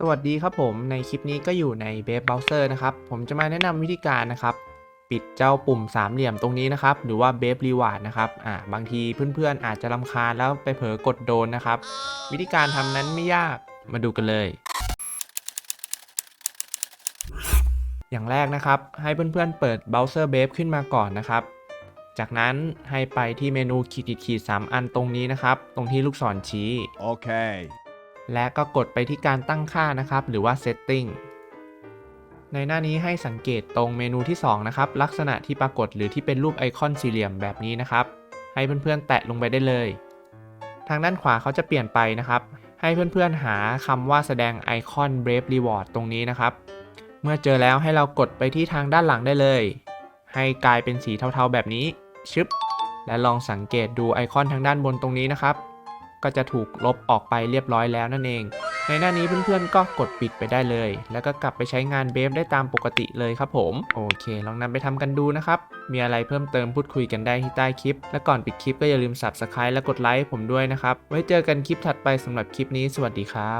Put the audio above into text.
สวัสดีครับผมในคลิปนี้ก็อยู่ในเบ b เบราว์เซอร์นะครับ ผมจะมาแนะนำวิธีการนะครับ ปิดเจ้าปุ่มสามเหลี่ยมตรงนี้นะครับ หรือว่าเบ b รีวาร์ดนะครับอ่าบางทีเพื่อนๆอาจจะรำคาญแล้วไปเผลอกดโดนนะครับ วิธีการทำนั้นไม่ยากมาดูกันเลย อย่างแรกนะครับ ให้เพื่อนๆเปิดเบราว์เซอร์เบ b ขึ้นมาก่อนนะครับ จากนั้นให้ไปที่เมนูขีดขีดสามอันตรงนี้นะครับ ตรงที่ลูกศรชี้ Okay. และก็กดไปที่การตั้งค่านะครับ หรือว่า Setting ในหน้านี้ให้สังเกตตรงเมนูที่ 2 นะครับ ลักษณะที่ปรากฏหรือที่เป็นรูปไอคอนสี่เหลี่ยมแบบนี้นะครับ ให้เพื่อนๆ แตะลงไปได้เลย ทางด้านขวาเขาจะเปลี่ยนไปนะครับ ให้เพื่อนๆ หาคำว่าแสดงไอคอน Brave Reward ตรงนี้นะครับ เมื่อเจอแล้วให้เรากดไปที่ทางด้านหลังได้เลย ให้กลายเป็นสีเทาๆแบบนี้ชึบและลองสังเกตดูไอคอนทางด้านบนตรงนี้นะครับ ก็จะถูกลบออกไปเรียบร้อยแล้วนั่นเอง ในหน้านี้เพื่อนๆก็กดปิดไปได้เลย แล้วก็กลับไปใช้งานเบฟได้ตามปกติเลยครับผม โอเค ลองนำไปทำกันดูนะครับ มีอะไรเพิ่มเติมพูดคุยกันได้ที่ใต้คลิป และก่อนปิดคลิปก็อย่าลืม subscribe และกดไลค์ผมด้วยนะครับ ไว้เจอกันคลิปถัดไปสำหรับคลิปนี้ สวัสดีครับ